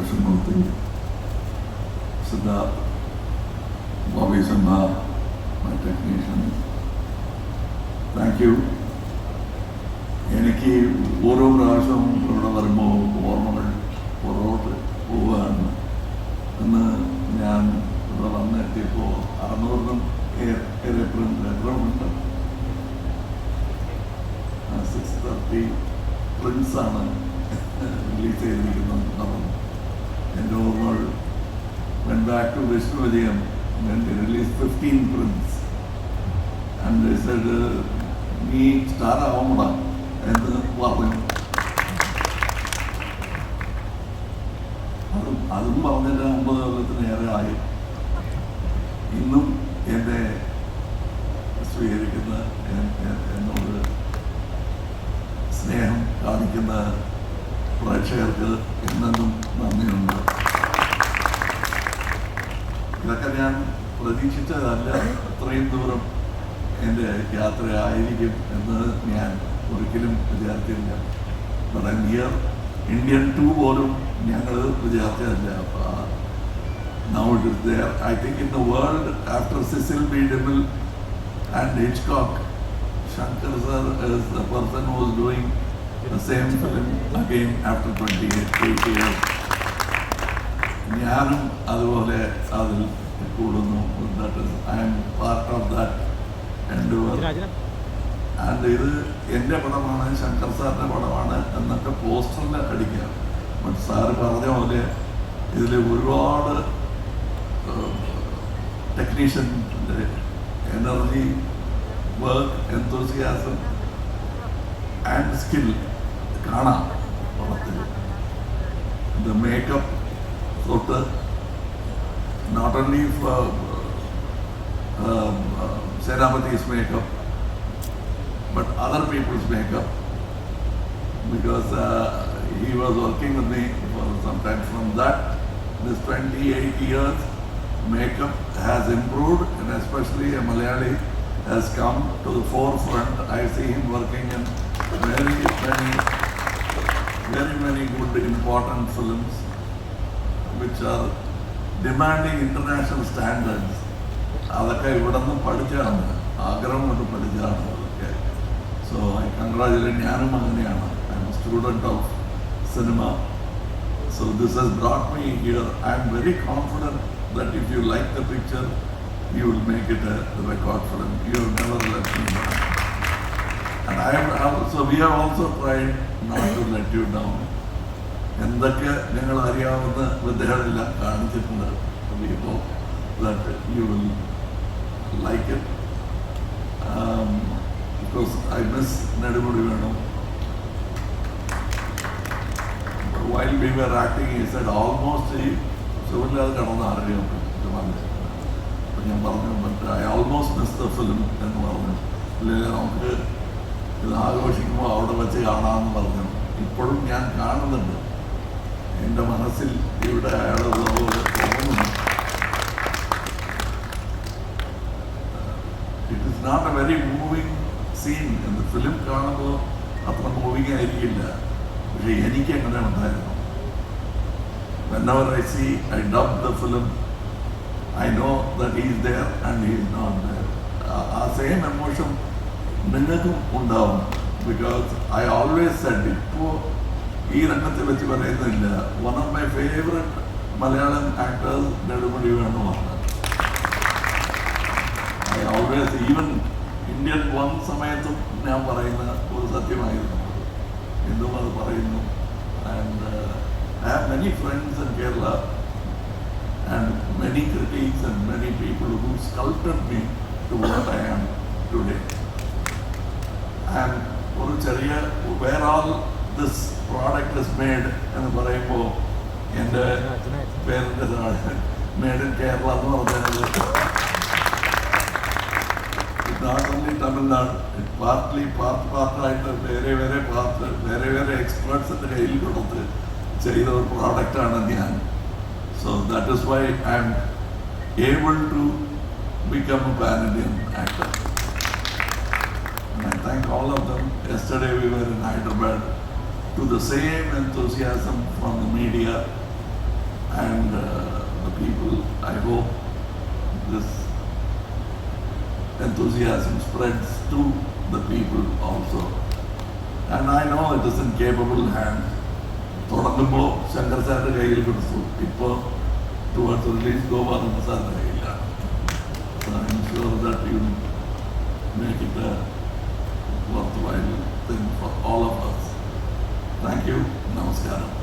Krishnamoorthy Siddharth Bobby my technician thank you എനിക്ക് ഓരോ പ്രാവശ്യവും ഇവിടെ വരുമ്പോൾ ഓർമ്മകൾ പുറകോട്ട് പോവുകയാണ്. എന്ന് ഞാൻ ഇവിടെ വന്നെത്തിയപ്പോൾ അറുന്നൂറിനും പ്രിന്റ് സിക്സ് തേർട്ടി പ്രിൻസാണ് റിലീസ് ചെയ്തിരിക്കുന്നത്. പറഞ്ഞു എന്റെ ഓർമ്മകൾ. When back to Vishnu Vijayam when release fifteen prints and said നീ സ്റ്റാർ ആവണ എന്ന് പറഞ്ഞു. അതും അതും പറഞ്ഞിട്ട് അമ്പത് കൊല്ലത്തിനേറെ ആയി. ഇന്നും എന്നെ സ്വീകരിക്കുന്ന എന്നോട് സ്നേഹം കാണിക്കുന്ന പ്രേക്ഷകർക്ക് എന്നെന്നും നന്ദിയുണ്ട്. ഞാൻ പ്രതീക്ഷിച്ചതല്ല. അത്രയും ദൂരം എന്റെ യാത്രയായിരിക്കും എന്ന് ഞാൻ ഒരിക്കലും വിചാരിച്ചില്ല. തുടങ്ങിയ ഇന്ത്യൻ ടു പോലും ഞങ്ങൾ വിചാരിച്ചതല്ല. Not I think in the world after Cecil B DeMille and Hitchcock Shankar sir the person was doing the same film after twenty eight eight year ഞാനും അതുപോലെ അതിൽ കൂടുന്നു. I am part of that രണ്ട് and ഇത് എന്റെ പടമാണ് ശങ്കർ സാറിന്റെ പടമാണ് എന്നൊക്കെ പോസ്റ്ററിൽ അടിക്കുക. ബട്ട് സാറ് പറഞ്ഞ പോലെ ഇതിൽ ഒരുപാട് ടെക്നീഷ്യന്റെ energy work enthusiasm and skill കാണാം പടത്തിൽ. The makeup Not only for uh, um, uh, Senapati's makeup, but other people's makeup, because uh, he was working with me for some time. From that, this 28 years, makeup has improved, and especially a Malayali has come to the forefront. I see him working in very many, very many good, important films which are demanding international standards അതൊക്കെ ഇവിടെ നിന്ന് പഠിച്ചതാണ് ആഗ്രഹം കൊണ്ട് പഠിച്ചതാണ് അതൊക്കെ so I congratulate ഞാനും അങ്ങനെയാണ് I am student of cinema so this has brought me here I am very confident that if you like the picture you will make it a record film you never let me down And I am so we have also tried not to let you down. എന്തൊക്കെ ഞങ്ങൾ അറിയാവുന്ന വിദ്യകളെല്ലാം കാണിച്ചിട്ടുണ്ട് We hope that you will like it because I miss Nedumudi വേണം? While we were acting he said almost ഈ സുഖമില്ലാതെ കടന്ന് അറിയാം ഇത് അപ്പം ഞാൻ പറഞ്ഞു മറ്റേ I almost miss the film എന്ന് പറഞ്ഞു. അല്ലെങ്കിൽ നമുക്ക് ഇത് ആഘോഷിക്കുമ്പോൾ അവിടെ വെച്ച് കാണാമെന്ന് പറഞ്ഞു. ഇപ്പോഴും ഞാൻ കാണുന്നുണ്ട്. എന്റെ മനസ്സിൽ ഇവിടെ അയാളുള്ളതുപോലെ തോന്നുന്നു. It is not a very moving scene എന്ന് ഫിലിം കാണുമ്പോൾ അത്ര മൂവിങ് ആയിരിക്കില്ല. പക്ഷെ എനിക്ക് അങ്ങനെ ഉണ്ടായിരുന്നു. Whenever I see, I dub the film, I know that he is there and he is not ആ സെയിം എമോഷൻ നിങ്ങൾക്കും ഉണ്ടാവും. ബിക്കോസ് ഐ ഓൾവേസ് സെഡ് ഇപ്പോൾ ഈ രംഗത്തെ പറ്റി പറയുന്നില്ല one of my favourite Malayalam actors Nedumudi വേണുമാണ്. I always even Indian one സമയത്തും ഞാൻ പറയുന്ന ഒരു സത്യമായിരുന്നു. എന്തും അത് പറയുന്നു. And I have many friends in Kerala and many critics and many people who sculpted me to what I am today and ഒരു ചെറിയ വേറെ ആൾ ദിസ് പ്രോഡക്റ്റ് ഇസ് മേഡ് എന്ന് പറയുമ്പോൾ എന്റെ പേരിന്റെ താഴെ മേഡ് ഇൻ കേരള എന്ന് പറഞ്ഞത് not only Tamil Nadu. Partly part പാർട്ടായിട്ട് വേറെ വേറെ പാർട്ട് വേറെ വേറെ എക്സ്പേർട്സിന്റെ കയ്യിൽ കൊടുത്ത് ചെയ്ത ഒരു പ്രോഡക്റ്റാണ് ഞാൻ. So that is why I am able to become a pan Indian actor And I thank all of them. Yesterday we were in Hyderabad. to the same enthusiasm from the media and uh, the people, I hope this enthusiasm spreads to the people also. And I know it is in capable hands. തുടങ്ങുമ്പോൾ ശങ്കർ സാറിന്റെ കയ്യിൽ കൊടുത്തു ഇപ്പോൾ towards release Gopalan സാറിന്റെ കയ്യിലാണ് So I'm sure that you make it a worthwhile thing for all of Tá, obrigado não se.